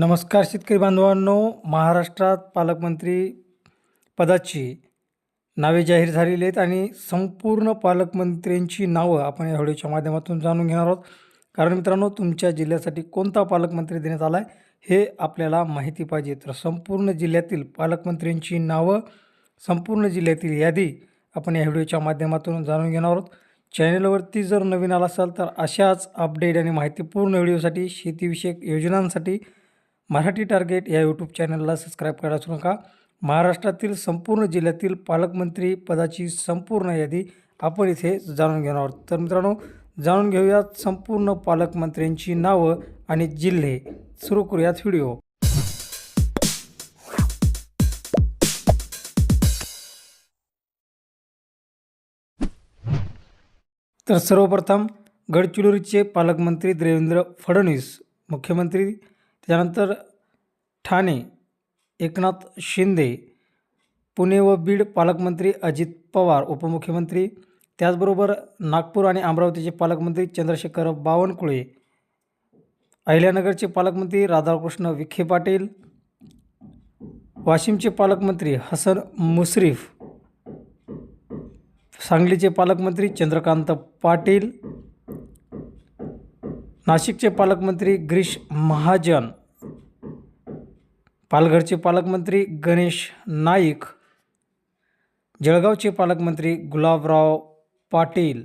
नमस्कार शेतकरी बांधवांनो महाराष्ट्रात पालकमंत्री पदाची नावे जाहीर झालेली आहेत आणि संपूर्ण पालकमंत्र्यांची नावं आपण या व्हिडिओच्या माध्यमातून जाणून घेणार आहोत. कारण मित्रांनो तुमच्या जिल्ह्यासाठी कोणता पालकमंत्री देण्यात आला आहे हे आपल्याला माहिती पाहिजे. तर संपूर्ण जिल्ह्यातील पालकमंत्र्यांची नावं संपूर्ण जिल्ह्यातील यादी आपण या व्हिडिओच्या माध्यमातून जाणून घेणार आहोत. चॅनलवरती जर नवीन आला असाल तर अशाच अपडेट आणि माहितीपूर्ण व्हिडिओसाठी शेतीविषयक योजनांसाठी मराठी टार्गेट या यूट्यूब चॅनलला सबस्क्राईब करायला विसरू नका महाराष्ट्रातील संपूर्ण जिल्ह्यातील पालकमंत्री पदाची संपूर्ण यादी आपण इथे जाणून घेणार आहोत. तर मित्रांनो जाणून घेऊयात संपूर्ण पालकमंत्र्यांची नावं आणि जिल्हे. सुरू करूयात व्हिडिओ. तर सर्वप्रथम गडचिरोलीचे पालकमंत्री देवेंद्र फडणवीस मुख्यमंत्री त्यानंतर ठाणे एकनाथ शिंदे पुणे व बीड पालकमंत्री अजित पवार उपमुख्यमंत्री त्याचबरोबर नागपूर आणि अमरावतीचे पालकमंत्री चंद्रशेखर बावनकुळे अहिल्यानगरचे पालकमंत्री राधाकृष्ण विखे पाटील वाशिमचे पालकमंत्री हसन मुश्रीफ सांगलीचे पालकमंत्री चंद्रकांत पाटील नाशिकचे पालकमंत्री गिरीश महाजन पालघरचे पालकमंत्री गणेश नाईक जळगावचे पालकमंत्री गुलाबराव पाटील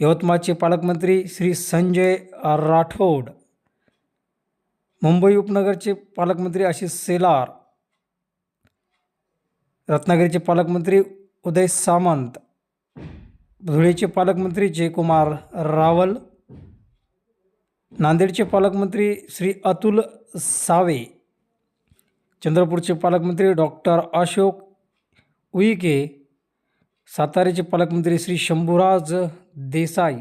यवतमाळचे पालकमंत्री श्री संजय राठोड मुंबई उपनगरचे पालकमंत्री आशिष सेलार रत्नागिरीचे पालकमंत्री उदय सामंत धुळेचे पालकमंत्री जयकुमार रावल नांदेडचे पालकमंत्री श्री अतुल सावे चंद्रपूरचे पालकमंत्री डॉक्टर अशोक उईके साताऱ्याचे पालकमंत्री श्री शंभूराज देसाई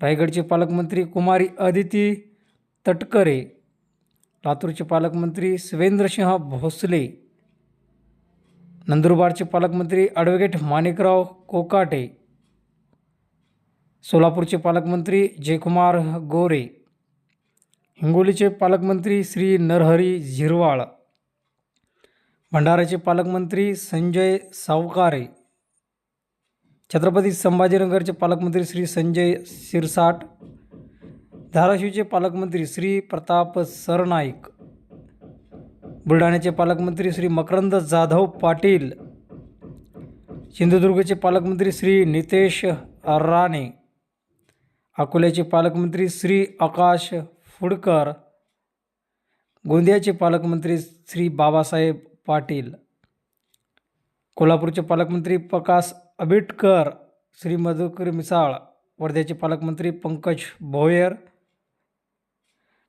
रायगडचे पालकमंत्री कुमारी अदिती तटकरे लातूरचे पालकमंत्री सुवेंद्रसिंह भोसले नंदुरबारचे पालकमंत्री ॲडव्होकेट माणिकराव कोकाटे सोलापूरचे पालकमंत्री जयकुमार गोरे हिंगोलीचे पालकमंत्री श्री नरहरी झिरवाळ भंडाऱ्याचे पालकमंत्री संजय सावकारे छत्रपती संभाजीनगरचे पालकमंत्री श्री संजय शिरसाट धाराशिवचे पालकमंत्री श्री प्रताप सरनाईक बुलढाण्याचे पालकमंत्री श्री मकरंद जाधव पाटील सिंधुदुर्गचे पालकमंत्री श्री नितेश राणे अकोल्याचे पालकमंत्री श्री आकाश फुडकर गोंदियाचे पालकमंत्री श्री बाबासाहेब पाटील कोल्हापूरचे पालकमंत्री प्रकाश आंबेडकर श्री मधुकर मिसाळ वर्ध्याचे पालकमंत्री पंकज भोयर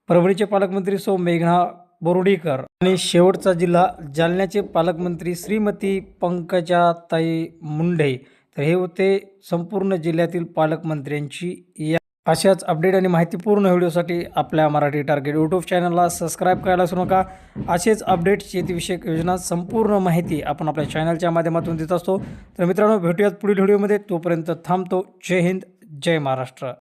परभणीचे पालकमंत्री सौ मेघना बोरुडीकर आणि शेवटचा जिल्हा जालन्याचे पालकमंत्री श्रीमती पंकजाताई मुंढे. तर हे होते संपूर्ण जिल्ह्यातील पालकमंत्र्यांची या अशाच अपडेट आणि माहितीपूर्ण व्हिडिओसाठी आपल्या मराठी टार्गेट यूट्यूब चॅनलला सबस्क्राईब करायला विसरू नका. असेच अपडेट शेतीविषयक योजना संपूर्ण माहिती आपण आपल्या चॅनलच्या माध्यमातून देत असतो. तर मित्रांनो भेटूयात पुढील व्हिडिओमध्ये. तोपर्यंत थांबतो. जय हिंद जय महाराष्ट्र.